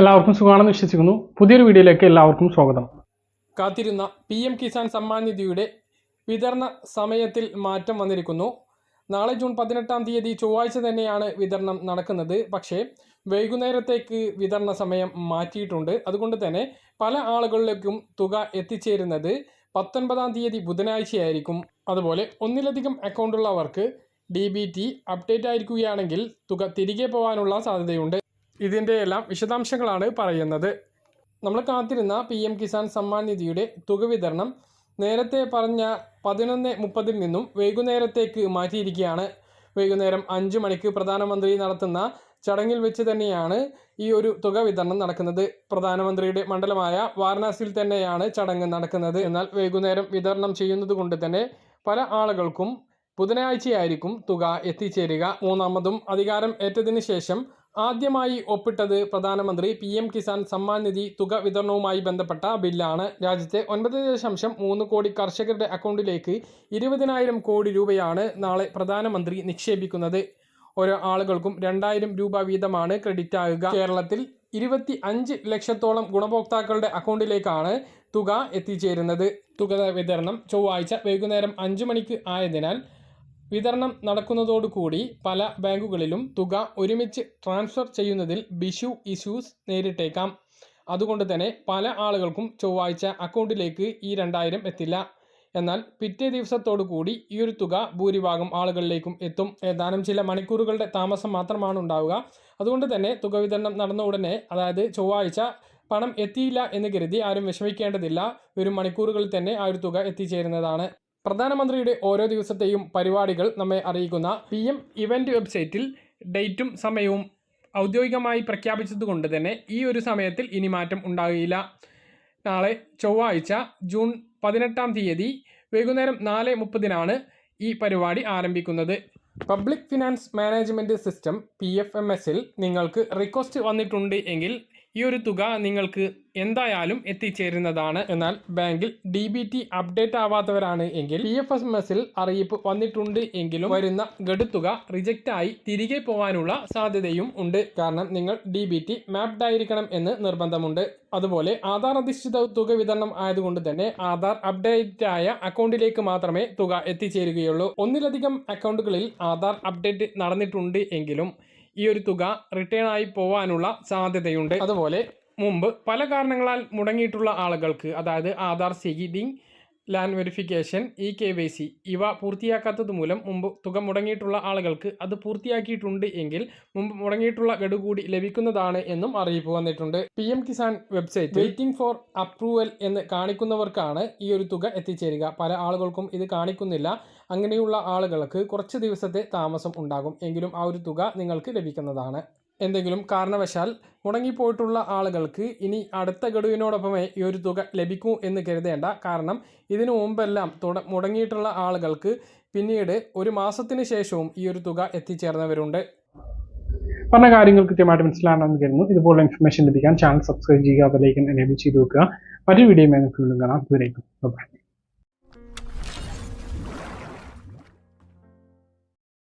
എല്ലാവർക്കും സുഖമാണെന്ന് വിശ്വസിക്കുന്നു. പുതിയൊരു വീഡിയോയിലേക്ക് എല്ലാവർക്കും സ്വാഗതം. കാത്തിരുന്ന പി എം കിസാൻ സമ്മാൻ നിധിയുടെ വിതരണ സമയത്തിൽ മാറ്റം വന്നിരിക്കുന്നു. നാളെ ജൂൺ പതിനെട്ടാം തീയതി ചൊവ്വാഴ്ച തന്നെയാണ് വിതരണം നടക്കുന്നത്. പക്ഷേ വൈകുന്നേരത്തേക്ക് വിതരണ സമയം മാറ്റിയിട്ടുണ്ട്. അതുകൊണ്ട് തന്നെ പല ആളുകളിലേക്കും തുക എത്തിച്ചേരുന്നത് പത്തൊൻപതാം തീയതി ബുധനാഴ്ചയായിരിക്കും. അതുപോലെ ഒന്നിലധികം അക്കൗണ്ടുള്ളവർക്ക് ഡി ബി ടി അപ്ഡേറ്റ് ആയിരിക്കുകയാണെങ്കിൽ തുക തിരികെ പോകാനുള്ള സാധ്യതയുണ്ട്. ഇതിന്റെ എല്ലാം വിശദാംശങ്ങളാണ് പറയുന്നത്. നമ്മൾ കാത്തിരുന്ന പി എം കിസാൻ സമ്മാൻ നിധിയുടെ തുക വിതരണം നേരത്തെ പറഞ്ഞ പതിനൊന്ന് മുപ്പതിൽ നിന്നും വൈകുന്നേരത്തേക്ക് മാറ്റിയിരിക്കുകയാണ്. വൈകുന്നേരം അഞ്ച് മണിക്ക് പ്രധാനമന്ത്രി നടത്തുന്ന ചടങ്ങിൽ വെച്ച് തന്നെയാണ് ഈ ഒരു തുക വിതരണം നടക്കുന്നത്. പ്രധാനമന്ത്രിയുടെ മണ്ഡലമായ വാരണാസിയിൽ തന്നെയാണ് ചടങ്ങ് നടക്കുന്നത്. എന്നാൽ വൈകുന്നേരം വിതരണം ചെയ്യുന്നത് കൊണ്ട് തന്നെ പല ആളുകൾക്കും ബുധനാഴ്ചയായിരിക്കും തുക എത്തിച്ചേരുക. മൂന്നാമതും അധികാരം ഏറ്റതിന് ശേഷം ആദ്യമായി ഒപ്പിട്ടത് പ്രധാനമന്ത്രി പി എം കിസാൻ സമ്മാൻ നിധി തുക വിതരണവുമായി ബന്ധപ്പെട്ട ബില്ലാണ്. രാജ്യത്തെ ഒൻപത് ദശാംശം മൂന്ന് കോടി കർഷകരുടെ അക്കൗണ്ടിലേക്ക് ഇരുപതിനായിരം കോടി രൂപയാണ് നാളെ പ്രധാനമന്ത്രി നിക്ഷേപിക്കുന്നത്. ഓരോ ആളുകൾക്കും രണ്ടായിരം രൂപ വീതമാണ് ക്രെഡിറ്റ് ആകുക. കേരളത്തിൽ ഇരുപത്തി അഞ്ച് ലക്ഷത്തോളം ഗുണഭോക്താക്കളുടെ അക്കൗണ്ടിലേക്കാണ് തുക എത്തിച്ചേരുന്നത്. തുക വിതരണം ചൊവ്വാഴ്ച വൈകുന്നേരം അഞ്ച് മണിക്ക് ആയതിനാൽ വിതരണം നടക്കുന്നതോടുകൂടി പല ബാങ്കുകളിലും തുക ഒരുമിച്ച് ട്രാൻസ്ഫർ ചെയ്യുന്നതിൽ ബിഷു ഇഷ്യൂസ് നേരിട്ടേക്കാം. അതുകൊണ്ട് തന്നെ പല ആളുകൾക്കും ചൊവ്വാഴ്ച അക്കൗണ്ടിലേക്ക് ഈ രണ്ടായിരം എത്തില്ല. എന്നാൽ പിറ്റേ ദിവസത്തോടു കൂടി ഈ ഒരു തുക ഭൂരിഭാഗം ആളുകളിലേക്കും എത്തും. ഏതാനും ചില മണിക്കൂറുകളുടെ താമസം മാത്രമാണ് ഉണ്ടാവുക. അതുകൊണ്ട് തന്നെ തുക വിതരണം നടന്ന ഉടനെ അതായത് ചൊവ്വാഴ്ച പണം എത്തിയില്ല എന്ന് കരുതി ആരും വിഷമിക്കേണ്ടതില്ല. ഒരു മണിക്കൂറുകളിൽ തന്നെ ആ ഒരു തുക എത്തിച്ചേരുന്നതാണ്. പ്രധാനമന്ത്രിയുടെ ഓരോ ദിവസത്തെയും പരിപാടികൾ നമ്മെ അറിയിക്കുന്ന പി എം ഇവന്റ് വെബ്സൈറ്റിൽ ഡേറ്റും സമയവും ഔദ്യോഗികമായി പ്രഖ്യാപിച്ചതുകൊണ്ട് തന്നെ ഈ ഒരു സമയത്തിൽ ഇനി മാറ്റം ഉണ്ടാകുകയില്ല നാളെ ചൊവ്വാഴ്ച ജൂൺ പതിനെട്ടാം തീയതി വൈകുന്നേരം നാല് മുപ്പതിനാണ് ഈ പരിപാടി ആരംഭിക്കുന്നത്. Public finance management system P F M എസിൽ നിങ്ങൾക്ക് റിക്വസ്റ്റ് വന്നിട്ടുണ്ട് എങ്കിൽ ഈ ഒരു തുക നിങ്ങൾക്ക് എന്തായാലും എത്തിച്ചേരുന്നതാണ്. എന്നാൽ ബാങ്കിൽ ഡി ബി ടി അപ്ഡേറ്റ് ആവാത്തവരാണ് എങ്കിൽ പി എഫ് എസ് എസിൽ അറിയിപ്പ് വന്നിട്ടുണ്ട് എങ്കിലും വരുന്ന ഗഡുത്തുക റിജക്റ്റ് ആയി തിരികെ പോകാനുള്ള സാധ്യതയും ഉണ്ട്. കാരണം നിങ്ങൾ ഡി ബി ടി മാപ്ഡ് ആയിരിക്കണം എന്ന് നിർബന്ധമുണ്ട്. അതുപോലെ ആധാർ അധിഷ്ഠിത തുക വിതരണം ആയതുകൊണ്ട് തന്നെ ആധാർ അപ്ഡേറ്റ് ആയ അക്കൗണ്ടിലേക്ക് മാത്രമേ തുക എത്തിച്ചേരുകയുള്ളൂ. ഒന്നിലധികം അക്കൗണ്ടുകളിൽ ആധാർ അപ്ഡേറ്റ് നടന്നിട്ടുണ്ട് എങ്കിലും ഈ ഒരു തുക റിട്ടേൺ ആയി പോവാനുള്ള സാധ്യതയുണ്ട്. അതുപോലെ മുമ്പ് പല കാരണങ്ങളാൽ മുടങ്ങിയിട്ടുള്ള ആളുകൾക്ക് അതായത് Aadhaar seeding land verification e K Y C ഇവ പൂർത്തിയാക്കാത്തത് മൂലം മുമ്പ് തുക മുടങ്ങിയിട്ടുള്ള ആളുകൾക്ക് അത് പൂർത്തിയാക്കിയിട്ടുണ്ട് എങ്കിൽ മുമ്പ് മുടങ്ങിയിട്ടുള്ള ഗഡു കൂടി ലഭിക്കുന്നതാണ് എന്നും അറിയിപ്പ് വന്നിട്ടുണ്ട്. P M Kisan website waiting for approval എന്ന് കാണിക്കുന്നവർക്കാണ് ഈ ഒരു തുക എത്തിച്ചേരുക. പല ആളുകൾക്കും ഇത് കാണിക്കുന്നില്ല. അങ്ങനെയുള്ള ആളുകൾക്ക് കുറച്ച് ദിവസത്തെ താമസം ഉണ്ടാകും. എങ്കിലും ആ ഒരു തുക നിങ്ങൾക്ക് ലഭിക്കുന്നതാണ്. എന്തെങ്കിലും കാരണവശാൽ മുടങ്ങിപ്പോയിട്ടുള്ള ആളുകൾക്ക് ഇനി അടുത്ത ഗഡുവിനോടൊപ്പമേ ഈ ഒരു തുക ലഭിക്കൂ എന്ന് കരുതേണ്ട. കാരണം ഇതിനു മുമ്പെല്ലാം തുട മുടങ്ങിയിട്ടുള്ള ആളുകൾക്ക് പിന്നീട് ഒരു മാസത്തിന് ശേഷവും ഈ ഒരു തുക എത്തിച്ചേർന്നവരുണ്ട്. പറഞ്ഞ കാര്യങ്ങൾ കൃത്യമായിട്ട് മനസ്സിലാണെന്ന് കരുതുന്നു. ഇതുപോലുള്ള ഇൻഫർമേഷൻ ലഭിക്കാൻ ചാനൽ സബ്സ്ക്രൈബ് ചെയ്യുക അതിലേക്ക് എനേബിൾ ചെയ്ത് വെക്കുക. മറ്റൊരു വീഡിയോ നമുക്ക് കാണാം. ഇതുവരേക്കും ബൈ